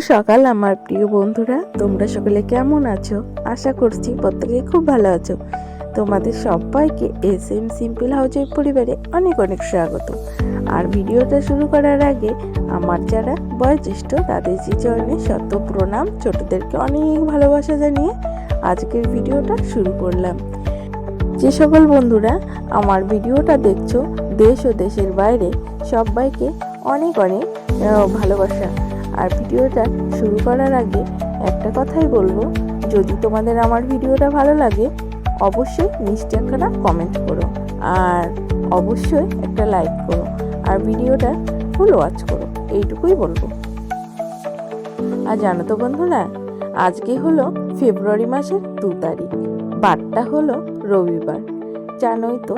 সকাল আমার প্রিয় বন্ধুরা, তোমরা সকলে কেমন আছো? আশা করছি প্রত্যেকে খুব ভালো আছো। তোমাদের সবাইকে এস এম সিম্পল হাউজের পরিবারে অনেক অনেক স্বাগত। আর ভিডিওটা শুরু করার আগে আমার যারা বয়োজ্যেষ্ঠ, তাদের যে চরণে শত প্রণাম, ছোটদেরকে অনেক ভালোবাসা জানিয়ে আজকের ভিডিওটা শুরু করলাম। যে সকল বন্ধুরা, আমার ভিডিওটা দেখছ, দেশ ও দেশের বাইরে সবাইকে অনেক অনেক ভালোবাসা। আর ভিডিওটা শুরু করার আগে একটা কথাই বলব, যদি তোমাদের আমার ভিডিওটা ভালো লাগে, অবশ্যই নিশ্চয় একটা কমেন্ট করো আর অবশ্যই একটা লাইক করো আর ভিডিওটা ফুল ওয়াচ করো, এইটুকুই বলব। আর জানো তো বন্ধুরা, আজকে হলো ফেব্রুয়ারি মাসের দু তারিখ, বারটা হলো রবিবার। জানোই তো,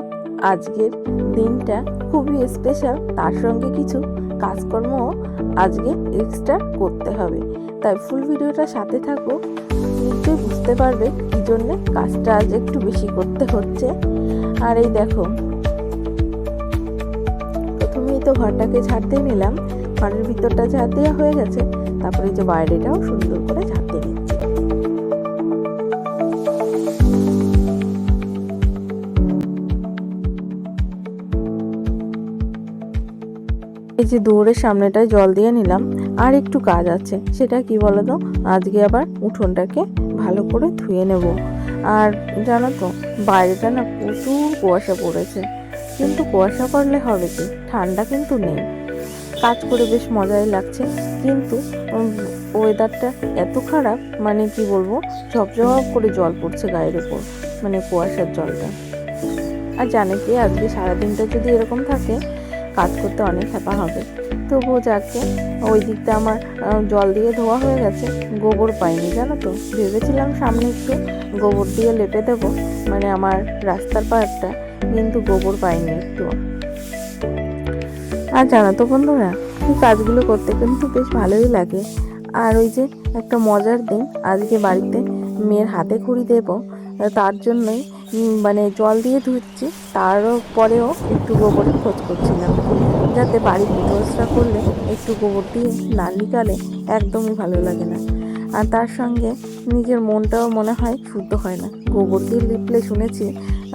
আজকের দিনটা খুবই স্পেশাল তার সঙ্গে কিছু কাজকর্ম আজকে এক্সট্রা করতে হবে। তাই ফুল ভিডিওটা সাথে থাকো, নিশ্চয়ই বুঝতে পারবে কি জন্য কাজটা আজ একটু বেশি করতে হচ্ছে। আর এই দেখো, প্রথমেই তো ঘরটাকে ঝাড় দিয়ে নিলাম, ঘরের ভিতরটা ঝাড় দেওয়া হয়ে গেছে, তারপরে যে বাইরেটাও সুন্দর করে এই যে দৌড়ের সামনেটায় জল দিয়ে নিলাম, আর একটু কাজ আছে। সেটা কি বলতো? আজকে আবার উঠোনটাকে ভালো করে ধুয়ে নেব। আর জানো তো, বাইরেটা না প্রচুর কুয়াশা পড়েছে। কিন্তু কুয়াশা পড়লে হবে কি? ঠান্ডা কিন্তু নেই। কাজ করে বেশ মজাই লাগছে। কিন্তু ওয়েদারটা এত খারাপ মানে কি বলব? ঝপঝপ করে জল পড়ছে গায়ের উপর মানে কুয়াশার জলটা। আর জানে কি, আজকে সারাদিনটা যদি এরকম থাকে কাজ করতে অনেক হ্যাপা হবে। তবুও যাকে, ওই দিকটা আমার জল দিয়ে ধোয়া হয়ে গেছে, গোবর পাইনি, জানো তো? ভেবেছিলাম সামনে একটু গোবর দিয়ে লেপে দেবো মানে আমার রাস্তার পাড়টা, কিন্তু গোবর পাইনি একটু। আর জানো তো বন্ধুরা, এই কাজগুলো করতে কিন্তু বেশ ভালোই লাগে। আর ওই যে একটা মজার দিন, আজকে বাড়িতে মেয়ের হাতে খড়ি দেবো, তার জন্যই মানে জল দিয়ে ধুচ্ছি, তারও পরেও একটু গোবরের খোঁজ করছিলাম। যাতে বাড়ি পুজোসরা করলে একটু গোবর দিয়ে না নিকালে একদমই ভালো লাগে না। আর তার সঙ্গে নিজের মনটাও মনে হয় শুদ্ধ হয় না। গোবর দিয়ে লিপলে শুনেছি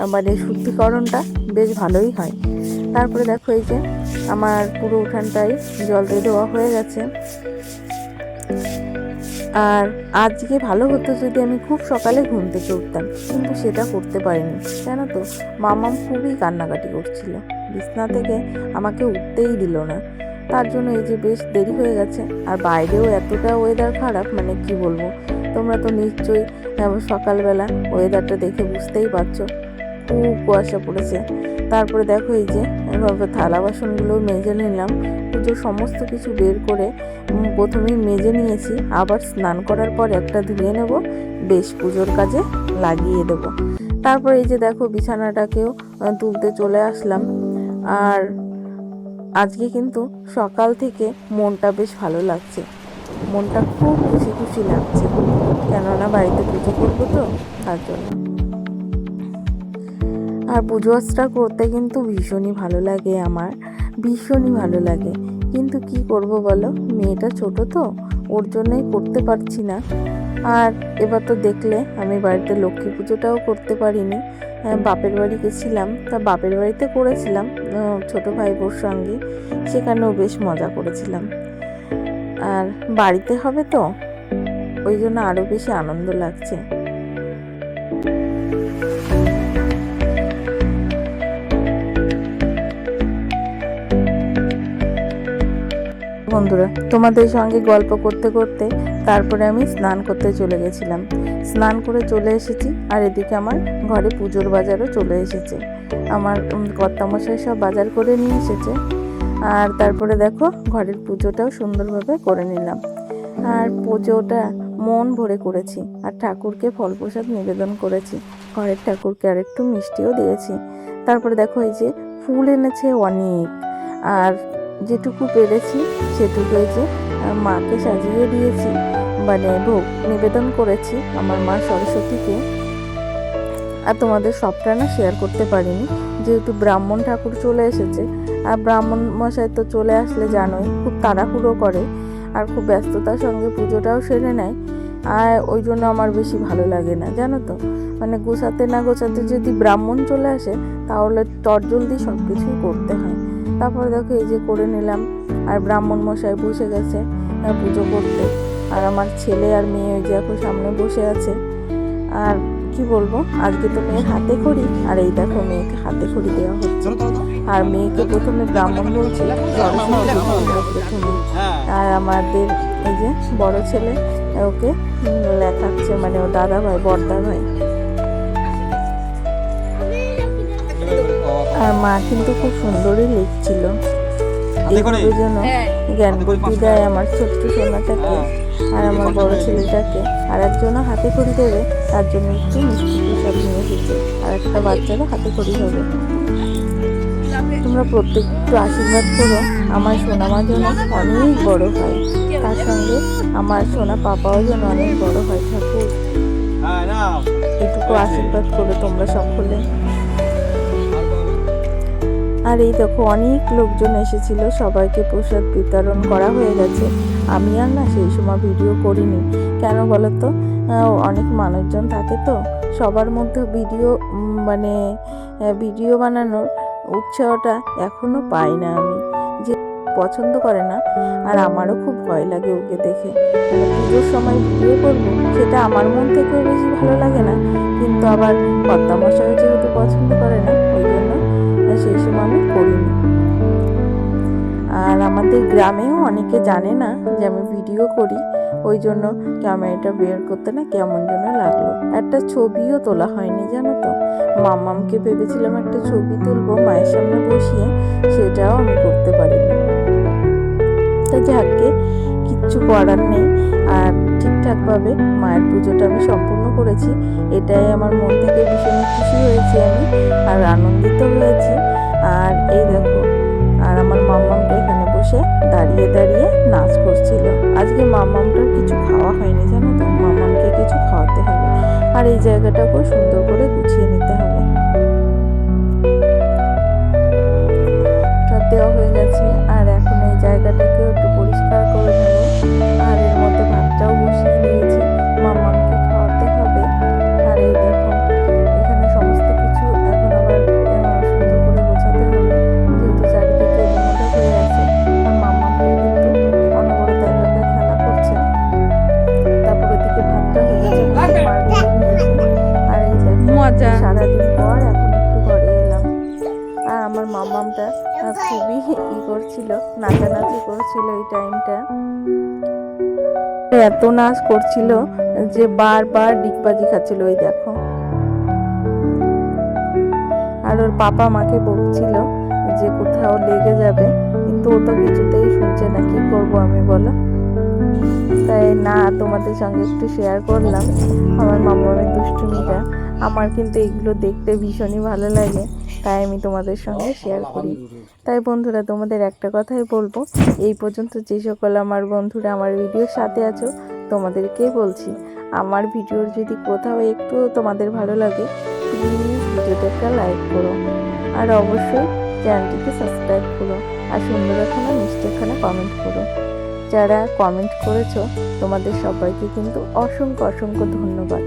মানে শুদ্ধিকরণটা বেশ ভালোই হয়। তারপরে দেখো এই যে, আমার পুরো উঠানটাই জল দিয়ে দেওয়া হয়ে গেছে। আর আজকে ভালো হতো যদি আমি খুব সকালে ঘুম থেকে উঠতাম, কিন্তু সেটা করতে পারিনি। জানো তো, মামাম খুবই কান্নাকাটি করছিল। বিছনা থেকে আমাকে উঠতেই দিল না। তার জন্য এই যে বেশ দেরি হয়ে গেছে, আর বাইরেও এতটা ওয়েদার খারাপ মানে কি বলব? তোমরা তো নিশ্চয়ই সকালবেলা ওয়েদারটা দেখে বুঝতেই পারছ। খুব কুয়াশা পড়েছে। তারপরে দেখো এই যে এভাবে থালা বাসনগুলো মেজে নিলাম। পুজোর সমস্ত কিছু বের করে প্রথমেই মেজে নিয়েছি। আবার স্নান করার পর একটা ধুয়ে নেব। বেশ পুজোর কাজে লাগিয়ে দেব। তারপর এই যে দেখো বিছানাটাকেও তুলতে চলে আসলাম। আর আজকে কিন্তু সকাল থেকে মনটা বেশ ভালো লাগছে। মনটা খুব খুশি খুশি লাগছে। কেননা বাড়িতে পুজো করব তো, তার জন্য। আর পুজো আচরা করতে কিন্তু ভীষণই ভালো লাগে আমার, ভীষণই ভালো লাগে। কিন্তু কি করব বলো? মেয়েটা ছোট তো, ওর জন্যই করতে পারছি না। আর এবার তো দেখলে, আমি বাড়িতে লক্ষ্মী পুজোটাও করতে পারিনি। বাপের বাড়ি গেছিলাম, তা বাপের বাড়িতে করেছিলাম ছোট ভাই বোর সঙ্গে। সেখানেও বেশ মজা করেছিলাম। আর বাড়িতে হবে তো? ওই জন্য আরও বেশি আনন্দ লাগছে। বন্ধুরা, তোমাদের সঙ্গে গল্প করতে করতে তারপরে আমি স্নান করতে চলে গেছিলাম। স্নান করে চলে এসেছি আর এদিকে আমার ঘরে পুজোর বাজারও চলে এসেছে। আমার কর্তামশাই সব বাজার করে নিয়ে এসেছে। আর তারপরে দেখো, ঘরের পুজোটাও সুন্দরভাবে করে নিলাম। আর পুজোটা মন ভরে করেছি আর ঠাকুরকে ফল প্রসাদ নিবেদন করেছি। ঘরের ঠাকুরকে আর একটু মিষ্টিও দিয়েছি। তারপরে দেখো এই যে ফুল এনেছে অনেক। আর যেটুকু পেরেছি, সেটুকু এই যে মাকে সাজিয়ে দিয়েছি মানে ভোগ নিবেদন করেছি আমার মা সরস্বতীকে। আর তোমাদের সবটা না শেয়ার করতে পারিনি, যেহেতু ব্রাহ্মণ ঠাকুর চলে এসেছে। আর ব্রাহ্মণ মশাই তো চলে আসলে জানোই, খুব তাড়াহুড়ো করে, আর খুব ব্যস্ততার সঙ্গে পুজোটাও সেরে নেয়। আর ওই জন্য আমার বেশি ভালো লাগে না, জানো তো? মানে গোছাতে না গোছাতে যদি ব্রাহ্মণ চলে আসে, তাহলে জলদি সব কিছুই করতে হয়। তারপর দেখো এই যে করে নিলাম। আর ব্রাহ্মণ মশাই বসে গেছে পুজো করতে। আর আমার ছেলে আর মেয়ে ওই যে এখন সামনে বসে আছে। আর কি বলব, আজকে তো মেয়ের হাতে খড়ি, আর এই দেখো মেয়েকে হাতে খড়ি দেওয়া হচ্ছে। আর মেয়েকে প্রথমে ব্রাহ্মণ বলছে প্রথমে আর আমাদের এই যে বড় ছেলে, ওকে লেখাচ্ছে মানে ও দাদা ভাই বড়দা ভাই আর মা কিন্তু খুব সুন্দরই লিখছিল। এইভাবে যেন জ্ঞান বুদ্ধি দেয় আমার ছোট্ট সোনাটাকে আর আমার বড় ছেলেটাকে। আর একজনও হাতে খড়ি দেবে তার জন্য একটু মিষ্টি প্রসাদ নিয়ে এসেছে। আর একটা বাচ্চারও হাতে খড়ি হবে তোমরা প্রত্যেক একটু আশীর্বাদ করো। আমার সোনা মা যেন অনেক বড় হয়। তার সঙ্গে আমার সোনা পাপাও যেন অনেক বড় হয়। ঠাকুর। এটুকু আশীর্বাদ করো তোমরা সকলে। আর এই দেখো, অনেক লোকজন এসেছিল, সবাইকে প্রসাদ বিতরণ করা হয়ে গেছে। আমি আর না সেই সময় ভিডিও করিনি। কেন বলো তো অনেক মানুষজন থাকে তো, সবার মধ্যে ভিডিও মানে ভিডিও বানানোর উৎসাহটা এখনও পাই না আমি। যে পছন্দ করে না, আর আমারও খুব ভয় লাগে ওকে দেখে। মানে পুজোর সময় ভিডিও করব, সেটা আমার মন থেকেও বেশি ভালো লাগে না, কিন্তু আবার কর্তামশাইও যেহেতু পছন্দ করে না, ওই জন্য সেই সময় আমি করিনি। আর আমাদের গ্রামেও অনেকে জানে না যে আমি ভিডিও করি, ওই জন্য ক্যামেরাটা বের করতে না কেমন যেন লাগল। একটা ছবিও তোলা হয়নি, জানো তো? মামামকে ভেবেছিলাম একটা ছবি তুলবো, মায়ের সামনে বসিয়ে, সেটাও আমি করতে পারিনি। তা যাকে, কিচ্ছু করার নেই। আর ঠিকঠাকভাবে মায়ের পুজোটা আমি সম্পূর্ণ করেছি, এটাই আমার মন থেকে ভীষণ খুশি হয়েছি আমি, আর আনন্দিত হয়েছি। এই দেখো, আর আমার মাম্মা এখানে বসে দাঁড়িয়ে দাঁড়িয়ে নাচ করছিল। আজকে মামামটার কিছু খাওয়া হয়নি, জানো তো? মামামকে কিছু খাওয়াতে হবে। আর এই জায়গাটা খুব সুন্দর করে গুছিয়ে নিতে হবে। আমার মামামটা খুবই ই করছিল, নাচানাচি করছিল এই টাইমটা। এত নাচ করছিল যে বারবার ডিগবাজি খাচ্ছিল, ওই দেখো। আর ওর পাপা মাকে বকছিল যে কোথাও লেগে যাবে, কিন্তু ও তো কিছুতেই শুনছে না, কি করব আমি বলো? তাই না তোমাদের সঙ্গে একটু শেয়ার করলাম। আমার মামামের দুষ্টুমিটা। আমার কিন্তু এগুলো দেখতে ভীষণই ভালো লাগে, তাই আমি তোমাদের সঙ্গে শেয়ার করি। তাই বন্ধুরা, তোমাদের একটা কথাই বলব, এই পর্যন্ত যে সকল আমার বন্ধুরা আমার ভিডিওর সাথে আছো, তোমাদেরকে বলছি, আমার ভিডিওর যদি কোথাও একটু তোমাদের ভালো লাগে প্লিজ ভিডিওটা একটা লাইক করো। আর অবশ্যই চ্যানেলটিকে সাবস্ক্রাইব করো। আর সুন্দর একখানা মিষ্টি একখানা কমেন্ট করো। যারা কমেন্ট করেছ, তোমাদের সবাইকে কিন্তু অসংখ্য অসংখ্য ধন্যবাদ।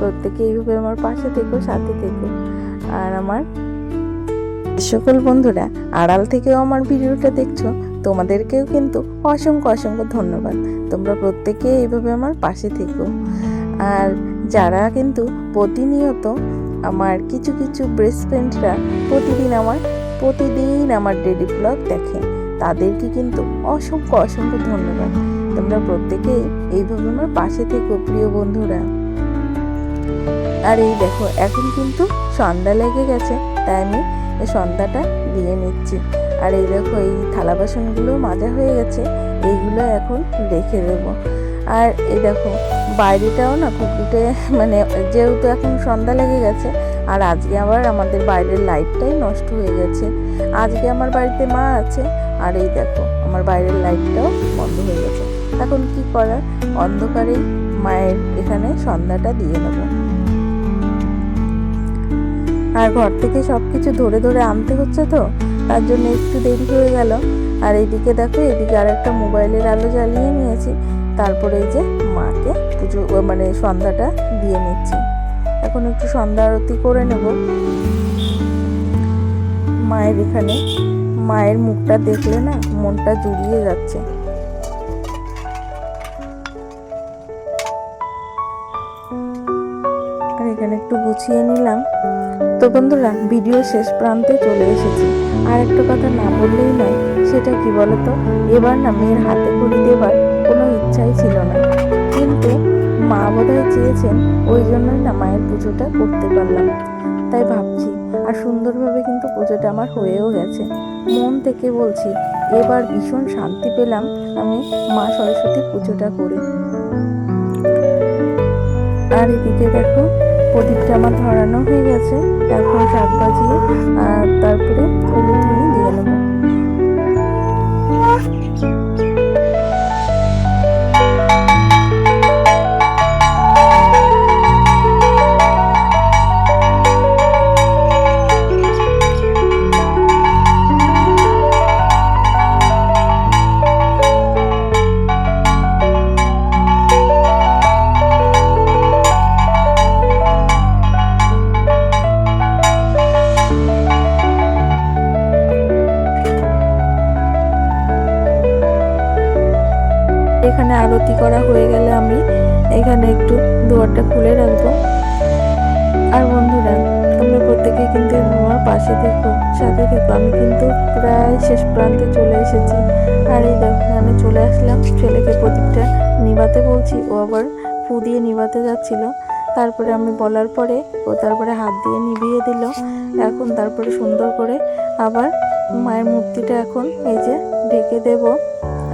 প্রত্যেকে এইভাবে আমার পাশে থেকো, সাথে থেকো। আর আমার সকল বন্ধুরা, আড়াল থেকেও আমার ভিডিওটা দেখছ, তোমাদেরকেও কিন্তু অসংখ্য অসংখ্য ধন্যবাদ। তোমরা প্রত্যেকে এইভাবে আমার পাশে থেকো। আর যারা কিন্তু প্রতিনিয়ত আমার কিছু কিছু বেস্ট ফ্রেন্ডরা প্রতিদিন আমার প্রতিদিন আমার ডেলি ব্লগ দেখে তাদেরকে কিন্তু অসংখ্য অসংখ্য ধন্যবাদ। তোমরা প্রত্যেকে এইভাবে আমার পাশে থেকো, প্রিয় বন্ধুরা। আর এই দেখো, এখন কিন্তু সন্ধ্যা লেগে গেছে, তাই আমি সন্ধ্যাটা দিয়ে নিচ্ছি। আর এই দেখো, এই থালা বাসনগুলো মাজা হয়ে গেছে, এইগুলো এখন রেখে দেবো। আর এই দেখো, বাইরেটাও না কুকুরটে মানে যেহেতু এখন সন্ধ্যা লেগে গেছে, আর আজকে আবার আমাদের বাইরের লাইটটাই নষ্ট হয়ে গেছে। আজকে আমার বাড়িতে মা আছে আর এই দেখো, আমার বাইরের লাইটটাও বন্ধ হয়ে গেছে। এখন কি করার? অন্ধকারেই মায়ের এখানে সন্ধ্যাটা দিয়ে নেব আর ঘর থেকে সব কিছু ধরে ধরে আনতে হচ্ছে তো, তার জন্য একটু দেরি হয়ে গেল। আর এইদিকে দেখো, এদিকে আর একটা মোবাইলের আলো জ্বালিয়ে নিয়েছি। তারপরে এই যে মাকে পুজো মানে সন্ধ্যাটা দিয়ে নিচ্ছি। এখন একটু সন্ধ্যা আরতি করে নেব। মায়ের এখানে মায়ের মুখটা দেখলে না মনটা জুড়িয়ে যাচ্ছে। আর এখানে একটু গুছিয়ে নিলাম। তো বন্ধুরা ভিডিও শেষ প্রান্তে চলে এসেছি। আর একটা কথা না বললেই নয়, সেটা কি বলতো? এবার না মেয়ের হাতে করে দেবার কোনো ইচ্ছাই ছিল না। বোধহয় চেয়েছেন, ওই জন্যই না মায়ের পুজোটা করতে পারলাম। তাই ভাবছি, আর সুন্দরভাবে কিন্তু পুজোটা আমার হয়েও গেছে। মন থেকে বলছি, এবার ভীষণ শান্তি পেলাম আমি মা সরস্বতী পুজোটা করে। আর এদিকে দেখো, প্রদীপটা আমার ধরানো হয়ে গেছে। এখন শাক বাজিয়ে আর তারপরে হলুদ দিয়ে নেব। করা হয়ে গেলে আমি এখানে একটু দুয়ারটা খুলে রাখব। আর বন্ধুরা, তোমরা প্রত্যেকে কিন্তু আমার পাশে থেকো, সাথে থেকো। আমি কিন্তু প্রায় শেষ প্রান্তে চলে এসেছি। আর এই দেখো, আমি চলে আসলাম ছেলেকে প্রদীপটা নিভাতে বলছি। ও আবার ফু দিয়ে নিভাতে যাচ্ছিল। তারপরে আমি বলার পরে ও তারপরে হাত দিয়ে নিভিয়ে দিল। এখন তারপরে সুন্দর করে আবার মায়ের মূর্তিটা এখন এই যে ঢেকে দেবো।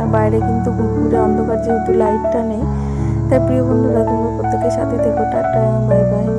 বাইরে কিন্তু ঘুরে অন্ধকার যেহেতু লাইটটা নেই, তাই প্রিয় বন্ধুরা তোমরা প্রত্যেকের সাথে দেখো টাটা বাই বাই